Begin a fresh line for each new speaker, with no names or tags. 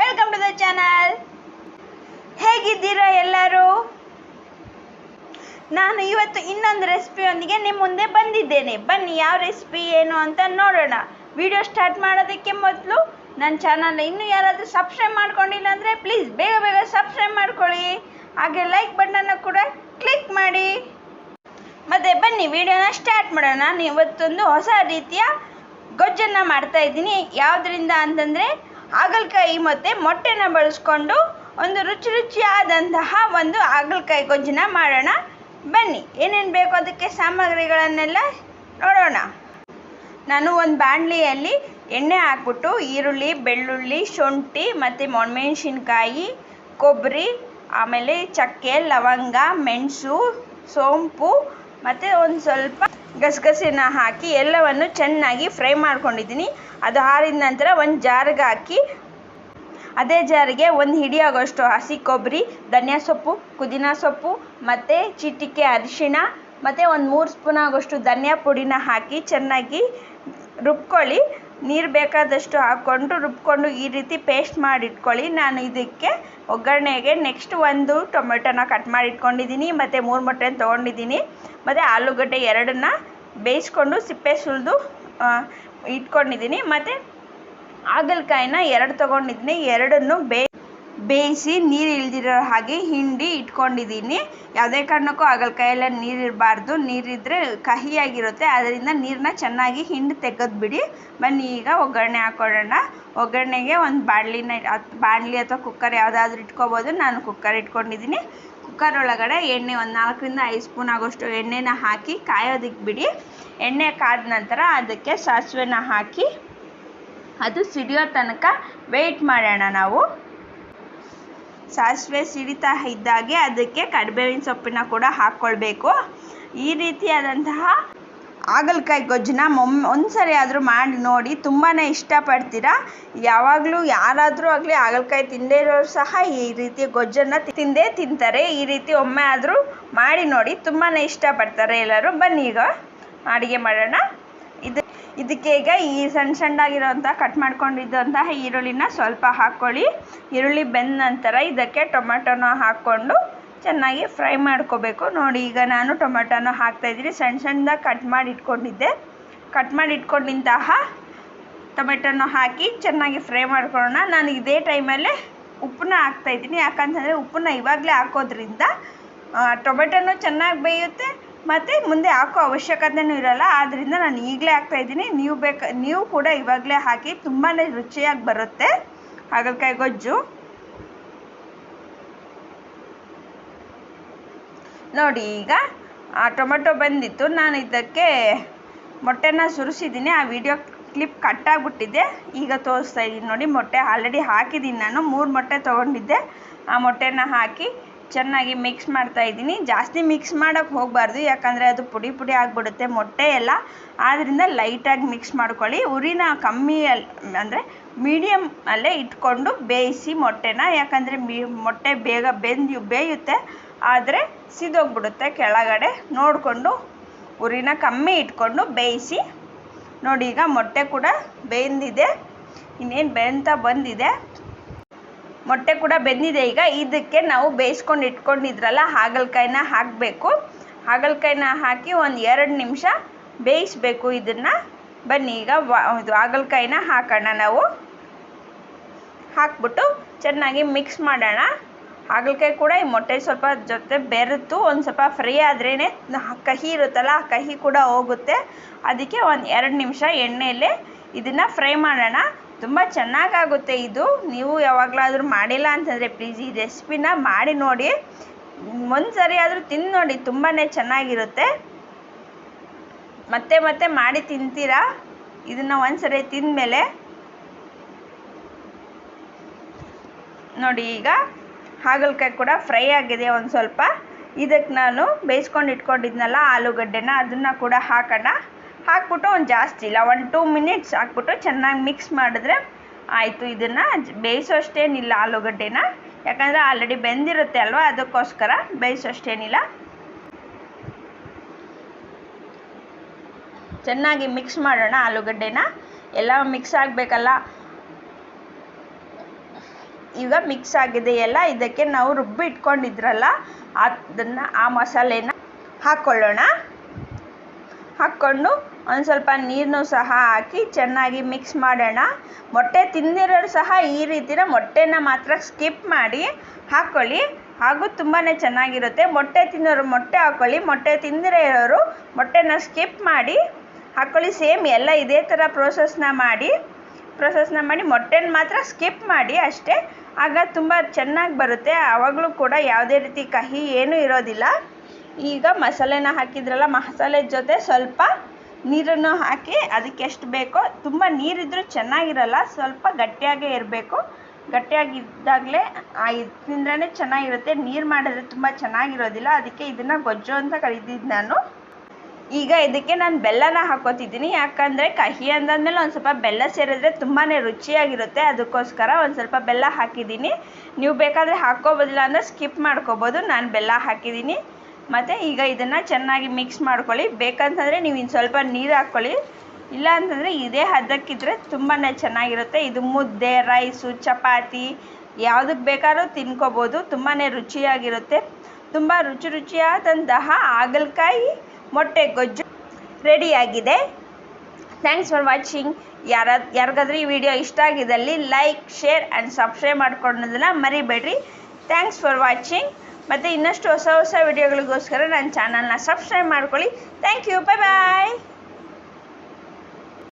Welcome to the channel ಹೇಗಿದ್ದೀರಾ ಎಲ್ಲರೂ? ನಾನು ಇವತ್ತು ಇನ್ನೊಂದು ರೆಸಿಪಿಯೊಂದಿಗೆ ನಿಮ್ಮ ಮುಂದೆ ಬಂದಿದ್ದೇನೆ. ಬನ್ನಿ, ಯಾವ ರೆಸಿಪಿ ಏನು ಅಂತ ನೋಡೋಣ. ವಿಡಿಯೋ ಸ್ಟಾರ್ಟ್ ಮಾಡೋದಕ್ಕೆ ಮೊದಲು ನನ್ನ ಚಾನಲ್ ಇನ್ನೂ ಯಾರಾದರೂ ಸಬ್ಸ್ಕ್ರೈಬ್ ಮಾಡ್ಕೊಂಡಿಲ್ಲ ಅಂದರೆ ಪ್ಲೀಸ್ ಬೇಗ ಬೇಗ ಸಬ್ಸ್ಕ್ರೈಬ್ ಮಾಡ್ಕೊಳ್ಳಿ. ಹಾಗೆ ಲೈಕ್ ಬಟನ್ನ ಕೂಡ ಕ್ಲಿಕ್ ಮಾಡಿ. ಮತ್ತೆ ಬನ್ನಿ ವಿಡಿಯೋನ ಸ್ಟಾರ್ಟ್ ಮಾಡೋಣ. ನಾನು ಇವತ್ತೊಂದು ಹೊಸ ರೀತಿಯ ಗೊಜ್ಜನ್ನು ಮಾಡ್ತಾ ಇದ್ದೀನಿ. ಯಾವುದರಿಂದ ಅಂತಂದರೆ ಹಾಗಲಕಾಯಿ ಮತ್ತು ಮೊಟ್ಟೆನ ಬಳಸ್ಕೊಂಡು ಒಂದು ರುಚಿ ರುಚಿಯಾದಂತಹ ಒಂದು ಹಾಗಲಕಾಯಿ ಗೊಜ್ಜನ್ನ ಮಾಡೋಣ. ಬನ್ನಿ, ಏನೇನು ಬೇಕು ಅದಕ್ಕೆ ಸಾಮಗ್ರಿಗಳನ್ನೆಲ್ಲ ನೋಡೋಣ. ನಾನು ಒಂದು ಬಾಣಲಿಯಲ್ಲಿ ಎಣ್ಣೆ ಹಾಕ್ಬಿಟ್ಟು ಈರುಳ್ಳಿ, ಬೆಳ್ಳುಳ್ಳಿ, ಶುಂಠಿ ಮತ್ತು ಮೊಣಮೆಣ್ಸಿನ್ಕಾಯಿ ಕೊಬ್ಬರಿ ಆಮೇಲೆ ಚಕ್ಕೆ, ಲವಂಗ, ಮೆಣಸು, ಸೋಂಪು ಮತ್ತು ಒಂದು ಸ್ವಲ್ಪ ಗಸಗಸೆನ ಹಾಕಿ ಎಲ್ಲವನ್ನು ಚೆನ್ನಾಗಿ ಫ್ರೈ ಮಾಡ್ಕೊಂಡಿದ್ದೀನಿ. ಅದು ಹಾರಿದ ನಂತರ ಒಂದು ಜಾರ್ಗೆ ಹಾಕಿ, ಅದೇ ಜಾರಿಗೆ ಒಂದು ಹಿಡಿಯಾಗೋಷ್ಟು ಹಸಿ ಕೊಬ್ಬರಿ ಧನಿಯಾ ಸೊಪ್ಪು, ಪುದೀನ ಸೊಪ್ಪು ಮತ್ತು ಚಿಟಿಕೆ ಅರಿಶಿಣ ಮತ್ತು ಒಂದು ಮೂರು ಸ್ಪೂನ್ ಆಗೋಷ್ಟು ಧನಿಯಾ ಪುಡಿನ ಹಾಕಿ ಚೆನ್ನಾಗಿ ರುಬ್ಕೊಳ್ಳಿ. ನೀರು ಬೇಕಾದಷ್ಟು ಹಾಕ್ಕೊಂಡು ರುಬ್ಕೊಂಡು ಈ ರೀತಿ ಪೇಸ್ಟ್ ಮಾಡಿಟ್ಕೊಳ್ಳಿ. ನಾನು ಇದಕ್ಕೆ ಒಗ್ಗರಣೆಗೆ ನೆಕ್ಸ್ಟ್ ಒಂದು ಟೊಮೆಟೊನ ಕಟ್ ಮಾಡಿ ಇಟ್ಕೊಂಡಿದ್ದೀನಿ ಮತ್ತು ಮೂರು ಮೊಟ್ಟೆನ ತೊಗೊಂಡಿದ್ದೀನಿ. ಮತ್ತು ಆಲೂಗಡ್ಡೆ ಎರಡನ್ನ ಬೇಯಿಸ್ಕೊಂಡು ಸಿಪ್ಪೆ ಸುಲಿದು ಇಟ್ಕೊಂಡಿದ್ದೀನಿ. ಮತ್ತು ಹಾಗಲಕಾಯಿನ ಎರಡು ತೊಗೊಂಡಿದ್ದೀನಿ. ಎರಡನ್ನು ಬೇ ಬೇಯಿಸಿ ನೀರು ಇಲ್ದಿರೋ ಹಾಗೆ ಹಿಂಡಿ ಇಟ್ಕೊಂಡಿದ್ದೀನಿ. ಯಾವುದೇ ಕಾರಣಕ್ಕೂ ಹಾಗಲಕಾಯೆಲ್ಲ ನೀರು ಇರಬಾರ್ದು. ನೀರಿದ್ದರೆ ಕಹಿಯಾಗಿರುತ್ತೆ. ಅದರಿಂದ ನೀರನ್ನ ಚೆನ್ನಾಗಿ ಹಿಂಡಿ ತೆಗೆದ್ಬಿಡಿ ಬನ್ನಿ, ಈಗ ಒಗ್ಗರಣೆ ಹಾಕ್ಕೊಳ್ಳೋಣ ಒಗ್ಗರಣೆಗೆ ಒಂದು ಬಾಣಲಿನ ಬಾಣಲಿ ಅಥವಾ ಕುಕ್ಕರ್ ಯಾವುದಾದ್ರೂ ಇಟ್ಕೋಬೋದು. ನಾನು ಕುಕ್ಕರ್ ಇಟ್ಕೊಂಡಿದ್ದೀನಿ. ಕುಕ್ಕರ್ ಒಳಗಡೆ ಎಣ್ಣೆ ಒಂದು ನಾಲ್ಕರಿಂದ ಐದು ಸ್ಪೂನ್ ಆಗೋಷ್ಟು ಎಣ್ಣೆನ ಹಾಕಿ ಕಾಯೋದಕ್ಕೆ ಬಿಡಿ. ಎಣ್ಣೆ ಕಾದ ನಂತರ ಅದಕ್ಕೆ ಸಾಸಿವೆನ ಹಾಕಿ ಅದು ಸಿಡಿಯೋ ತನಕ ವೆಯ್ಟ್ ಮಾಡೋಣ ನಾವು. ಸಾಸಿವೆ ಸಿಡಿತಾ ಇದ್ದಾಗೆ ಅದಕ್ಕೆ ಕಡ್ಬೇವಿನ ಸೊಪ್ಪಿನ ಕೂಡ ಹಾಕ್ಕೊಳ್ಬೇಕು. ಈ ರೀತಿಯಾದಂತಹ ಹಾಗಲಕಾಯಿ ಗೊಜ್ಜನ್ನ ಮೊಮ್ಮೆ ಒಂದು ಸರಿ ಆದರೂ ಮಾಡಿ ನೋಡಿ ತುಂಬಾ ಇಷ್ಟಪಡ್ತೀರಾ. ಯಾವಾಗಲೂ ಯಾರಾದರೂ ಆಗಲಿ ಹಾಗಲಕಾಯಿ ತಿಂದೇ ಇರೋರು ಸಹ ಈ ರೀತಿ ಗೊಜ್ಜನ್ನ ತಿಂದೇ ತಿಂತಾರೆ. ಈ ರೀತಿ ಒಮ್ಮೆ ಆದರೂ ಮಾಡಿ ನೋಡಿ ತುಂಬಾ ಇಷ್ಟಪಡ್ತಾರೆ ಎಲ್ಲರೂ. ಬನ್ನಿ ಈಗ, ಅಡುಗೆ ಮಾಡೋಣ. ಇದು, ಇದಕ್ಕೆ ಈಗ ಈ ಸಣ್ಣ ಸಣ್ಣಾಗಿರೋವಂಥ ಕಟ್ ಮಾಡ್ಕೊಂಡಿದ್ದಂತಹ ಈರುಳ್ಳಿನ ಸ್ವಲ್ಪ ಹಾಕ್ಕೊಳ್ಳಿ ಈರುಳ್ಳಿ ಬೆಂದ ನಂತರ ಇದಕ್ಕೆ ಟೊಮೆಟೊನ ಹಾಕ್ಕೊಂಡು ಚೆನ್ನಾಗಿ ಫ್ರೈ ಮಾಡ್ಕೋಬೇಕು. ನೋಡಿ, ಈಗ ನಾನು ಟೊಮೆಟೊನ ಹಾಕ್ತಾಯಿದ್ದೀನಿ ಸಣ್ಣ ಸಣ್ಣದಾಗಿ ಕಟ್ ಮಾಡಿ ಇಟ್ಕೊಂಡಿದ್ದೆ ಕಟ್ ಮಾಡಿ ಇಟ್ಕೊಂಡಿದ್ದಂತಹ ಟೊಮೆಟೊನ ಹಾಕಿ ಚೆನ್ನಾಗಿ ಫ್ರೈ ಮಾಡ್ಕೊಳ್ಳೋಣ. ನಾನು ಇದೇ ಟೈಮಲ್ಲೇ ಉಪ್ಪನ್ನ ಹಾಕ್ತಾಯಿದ್ದೀನಿ ಯಾಕಂತಂದರೆ ಉಪ್ಪನ್ನ ಇವಾಗಲೇ ಹಾಕೋದ್ರಿಂದ ಟೊಮೆಟೊನೂ ಚೆನ್ನಾಗಿ ಬೇಯುತ್ತೆ. ಮತ್ತು ಮುಂದೆ ಹಾಕೋ ಅವಶ್ಯಕತೆನೂ ಇರಲ್ಲ ಆದ್ದರಿಂದ ನಾನು ಈಗಲೇ ಹಾಕ್ತಾಯಿದ್ದೀನಿ ನೀವು ಬೇಕು, ನೀವು ಕೂಡ ಇವಾಗಲೇ ಹಾಕಿ ತುಂಬಾ ರುಚಿಯಾಗಿ ಬರುತ್ತೆ. ಹಾಗಲಕಾಯಿ ಗೊಜ್ಜು. ನೋಡಿ, ಈಗ ಆ ಟೊಮೆಟೊ ಬಂದಿತ್ತು. ನಾನು ಇದಕ್ಕೆ ಮೊಟ್ಟೆನ ಸುರಿಸಿದ್ದೀನಿ. ಆ ವಿಡಿಯೋ ಕ್ಲಿಪ್ ಕಟ್ಟಾಗ್ಬಿಟ್ಟಿದೆ. ಈಗ ತೋರಿಸ್ತಾ ಇದ್ದೀನಿ ನೋಡಿ, ಮೊಟ್ಟೆ ಆಲ್ರೆಡಿ ಹಾಕಿದ್ದೀನಿ ನಾನು. ಮೂರು ಮೊಟ್ಟೆ ತೊಗೊಂಡಿದ್ದೆ. ಆ ಮೊಟ್ಟೆನ ಹಾಕಿ ಚೆನ್ನಾಗಿ ಮಿಕ್ಸ್ ಮಾಡ್ತಾ ಇದ್ದೀನಿ. ಜಾಸ್ತಿ ಮಿಕ್ಸ್ ಮಾಡೋಕ್ಕೆ ಹೋಗಬಾರ್ದು. ಯಾಕಂದರೆ ಅದು ಪುಡಿ ಪುಡಿ ಆಗಿಬಿಡುತ್ತೆ, ಮೊಟ್ಟೆ ಎಲ್ಲ. ಆದ್ದರಿಂದ ಲೈಟಾಗಿ ಮಿಕ್ಸ್ ಮಾಡ್ಕೊಳ್ಳಿ. ಉರಿನ ಕಮ್ಮಿ ಅಂದರೆ ಮೀಡಿಯಮ್ ಅಲ್ಲೇ ಇಟ್ಕೊಂಡು ಬೇಯಿಸಿ ಮೊಟ್ಟೆನ. ಯಾಕಂದರೆ ಮಿ, ಮೊಟ್ಟೆ ಬೇಗ ಬೆಂದು, ಬೇಯುತ್ತೆ. ಆದರೆ ಸಿದೋಗ್ಬಿಡುತ್ತೆ ಕೆಳಗಡೆ. ನೋಡಿಕೊಂಡು ಉರಿನ ಕಮ್ಮಿ ಇಟ್ಕೊಂಡು ಬೇಯಿಸಿ. ನೋಡಿ, ಈಗ ಮೊಟ್ಟೆ ಕೂಡ ಬೆಂದಿದೆ. ಇನ್ನೇನು ಬೆಂತ ಬಂದಿದೆ. ಮೊಟ್ಟೆ ಕೂಡ ಬೆಂದಿದೆ. ಈಗ ಇದಕ್ಕೆ ನಾವು ಬೇಯಿಸ್ಕೊಂಡು ಇಟ್ಕೊಂಡಿದ್ರಲ್ಲ, ಹಾಗಲಕಾಯಿನ ಹಾಕಬೇಕು. ಹಾಗಲಕಾಯಿನ ಹಾಕಿ ಒಂದು ಎರಡು ನಿಮಿಷ ಬೇಯಿಸಬೇಕು ಇದನ್ನು. ಬನ್ನಿ, ಈಗ ಇದು ಹಾಗಲಕಾಯಿನ ಹಾಕೋಣ ನಾವು. ಹಾಕ್ಬಿಟ್ಟು ಚೆನ್ನಾಗಿ ಮಿಕ್ಸ್ ಮಾಡೋಣ. ಹಾಗಲಕಾಯಿ ಕೂಡ ಈ ಮೊಟ್ಟೆ ಸ್ವಲ್ಪ ಜೊತೆ ಬೆರೆತು ಒಂದು ಸ್ವಲ್ಪ ಫ್ರೈ ಆದ್ರೇ ಕಹಿ ಇರುತ್ತಲ್ಲ, ಆ ಕಹಿ ಕೂಡ ಹೋಗುತ್ತೆ. ಅದಕ್ಕೆ ಒಂದು ಎರಡು ನಿಮಿಷ ಎಣ್ಣೆಯಲ್ಲಿ ಇದನ್ನು ಫ್ರೈ ಮಾಡೋಣ. ತುಂಬ ಚೆನ್ನಾಗಾಗುತ್ತೆ ಇದು. ನೀವು ಯಾವಾಗಲಾದರೂ ಮಾಡಿಲ್ಲ ಅಂತಂದರೆ ಪ್ಲೀಸ್ ಈ ರೆಸಿಪಿನ ಮಾಡಿ ನೋಡಿ. ಒಂದು ಸರಿ ಆದರೂ ತಿಂದು ನೋಡಿ ತುಂಬಾ ಚೆನ್ನಾಗಿರುತ್ತೆ. ಮತ್ತೆ ಮತ್ತೆ ಮಾಡಿ ತಿಂತೀರಾ? ಇದನ್ನು ಒಂದು ಸರಿ ತಿಂದಮೇಲೆ. ನೋಡಿ ಈಗ ಹಾಗಲಕಾಯಿ ಕೂಡ ಫ್ರೈ ಆಗಿದೆ ಒಂದು ಸ್ವಲ್ಪ. ಇದಕ್ಕೆ ನಾನು ಬೇಯಿಸ್ಕೊಂಡು ಇಟ್ಕೊಂಡಿದ್ನಲ್ಲ ಆಲೂಗಡ್ಡೆನ, ಅದನ್ನು ಕೂಡ ಹಾಕೋಣ. ಹಾಕ್ಬಿಟ್ಟು ಒಂದು ಜಾಸ್ತಿ ಇಲ್ಲ, ಒಂದು ಟೂ ಮಿನಿಟ್ಸ್ ಹಾಕ್ಬಿಟ್ಟು ಚೆನ್ನಾಗಿ ಮಿಕ್ಸ್ ಮಾಡಿದ್ರೆ ಆಯಿತು ಇದನ್ನು. ಬೇಯಿಸೋಷ್ಟೇನಿಲ್ಲ ಆಲೂಗಡ್ಡೆನ. ಯಾಕಂದರೆ ಆಲ್ರೆಡಿ ಬೆಂದಿರುತ್ತೆ ಅಲ್ವಾ, ಅದಕ್ಕೋಸ್ಕರ ಬೇಯಿಸೋಷ್ಟೇನಿಲ್ಲ. ಚೆನ್ನಾಗಿ ಮಿಕ್ಸ್ ಮಾಡೋಣ ಆಲೂಗಡ್ಡೆನ. ಎಲ್ಲ ಮಿಕ್ಸ್ ಆಗಬೇಕಲ್ಲ. ಈಗ ಮಿಕ್ಸ್ ಆಗಿದೆ ಎಲ್ಲ, ಇದಕ್ಕೆ ನಾವು ರುಬ್ಬಿ ಇಟ್ಕೊಂಡಿದ್ರಲ್ಲ ಅದನ್ನು, ಆ ಮಸಾಲೆನ ಹಾಕ್ಕೊಳ್ಳೋಣ ಹಾಕ್ಕೊಂಡು ಒಂದು ಸ್ವಲ್ಪ ನೀರನ್ನು ಸಹ ಹಾಕಿ ಚೆನ್ನಾಗಿ ಮಿಕ್ಸ್ ಮಾಡೋಣ. ಮೊಟ್ಟೆ ತಿಂದಿರೋರು ಸಹ ಈ ರೀತಿನ ಮೊಟ್ಟೆನ ಮಾತ್ರ ಸ್ಕಿಪ್ ಮಾಡಿ ಹಾಕ್ಕೊಳ್ಳಿ ಹಾಗೂ ತುಂಬಾ ಚೆನ್ನಾಗಿರುತ್ತೆ. ಮೊಟ್ಟೆ ತಿನ್ನೋರು ಮೊಟ್ಟೆ ಹಾಕ್ಕೊಳ್ಳಿ ಮೊಟ್ಟೆ ತಿಂದಿರೋ ಇರೋರು ಮೊಟ್ಟೆನ ಸ್ಕಿಪ್ ಮಾಡಿ ಹಾಕ್ಕೊಳ್ಳಿ ಸೇಮ್ ಎಲ್ಲ ಇದೇ ಥರ ಪ್ರೋಸೆಸ್ನ ಮಾಡಿ ಪ್ರೊಸೆಸ್ನ ಮಾಡಿ ಮೊಟ್ಟೆನ ಮಾತ್ರ ಸ್ಕಿಪ್ ಮಾಡಿ ಅಷ್ಟೇ. ಆಗ ತುಂಬ ಚೆನ್ನಾಗಿ ಬರುತ್ತೆ. ಆವಾಗಲೂ ಕೂಡ ಯಾವುದೇ ರೀತಿ ಕಹಿ ಏನೂ ಇರೋದಿಲ್ಲ. ಈಗ ಮಸಾಲೆನ ಹಾಕಿದ್ರಲ್ಲ, ಮಸಾಲೆ ಜೊತೆ ಸ್ವಲ್ಪ ನೀರನ್ನು ಹಾಕಿ ಅದಕ್ಕೆ ಎಷ್ಟು ಬೇಕೋ, ತುಂಬ ನೀರಿದ್ರೂ ಚೆನ್ನಾಗಿರಲ್ಲ, ಸ್ವಲ್ಪ ಗಟ್ಟಿಯಾಗೇ ಇರಬೇಕು. ಗಟ್ಟಿಯಾಗಿದ್ದಾಗಲೇ ಇದರಿಂದನೇ ಚೆನ್ನಾಗಿರುತ್ತೆ. ನೀರು ಮಾಡಿದ್ರೆ ತುಂಬ ಚೆನ್ನಾಗಿರೋದಿಲ್ಲ. ಅದಕ್ಕೆ ಇದನ್ನು ಗೊಜ್ಜು ಅಂತ ಕರಿತಿದ್ದು ನಾನು. ಈಗ ಇದಕ್ಕೆ ನಾನು ಬೆಲ್ಲನ ಹಾಕೋತಿದ್ದೀನಿ. ಯಾಕಂದರೆ ಕಹಿ ಅಂದಾದಮೇಲೆ ಒಂದು ಸ್ವಲ್ಪ ಬೆಲ್ಲ ಸೇರಿದ್ರೆ ತುಂಬಾ ರುಚಿಯಾಗಿರುತ್ತೆ. ಅದಕ್ಕೋಸ್ಕರ ಒಂದು ಸ್ವಲ್ಪ ಬೆಲ್ಲ ಹಾಕಿದ್ದೀನಿ. ನೀವು ಬೇಕಾದರೆ ಹಾಕ್ಕೋಬೋದಿಲ್ಲ ಅಂದರೆ ಸ್ಕಿಪ್ ಮಾಡ್ಕೋಬೋದು. ನಾನು ಬೆಲ್ಲ ಹಾಕಿದ್ದೀನಿ. ಮತ್ತು ಈಗ ಇದನ್ನು ಚೆನ್ನಾಗಿ ಮಿಕ್ಸ್ ಮಾಡ್ಕೊಳ್ಳಿ. ಬೇಕಂತಂದರೆ ನೀವು ಇನ್ನು ಸ್ವಲ್ಪ ನೀರು ಹಾಕ್ಕೊಳ್ಳಿ. ಇಲ್ಲ ಅಂತಂದರೆ ಇದೇ ಹದಕ್ಕಿದ್ರೆ ತುಂಬಾ ಚೆನ್ನಾಗಿರುತ್ತೆ. ಇದು ಮುದ್ದೆ ರೈಸು ಚಪಾತಿ ಯಾವುದಕ್ಕೆ ಬೇಕಾದ್ರೂ ತಿನ್ಕೋಬೋದು. ತುಂಬಾ ರುಚಿಯಾಗಿರುತ್ತೆ. ತುಂಬ ರುಚಿ ರುಚಿಯಾದಂತಹ ಹಾಗಲಕಾಯಿ ಮೊಟ್ಟೆ ಗೊಜ್ಜು ರೆಡಿಯಾಗಿದೆ. ಥ್ಯಾಂಕ್ಸ್ ಫಾರ್ ವಾಚಿಂಗ್ ಯಾರ, ಯಾರಿಗಾದ್ರೂ ಈ ವಿಡಿಯೋ ಇಷ್ಟ ಆಗಿದ್ದಲ್ಲಿ ಲೈಕ್ ಶೇರ್ ಆ್ಯಂಡ್ ಸಬ್ಸ್ಕ್ರೈಬ್ ಮಾಡ್ಕೊಳ್ಳೋದನ್ನು ಮರಿಬೇಡ್ರಿ. ಥ್ಯಾಂಕ್ಸ್ ಫಾರ್ ವಾಚಿಂಗ್ ಮತ್ತು ಇನ್ನಷ್ಟು ಹೊಸ ಹೊಸ ವಿಡಿಯೋಗಳಿಗೋಸ್ಕರ ನನ್ನ ಚಾನಲ್ನ ಸಬ್ಸ್ಕ್ರೈಬ್ ಮಾಡ್ಕೊಳ್ಳಿ. Thank you bye bye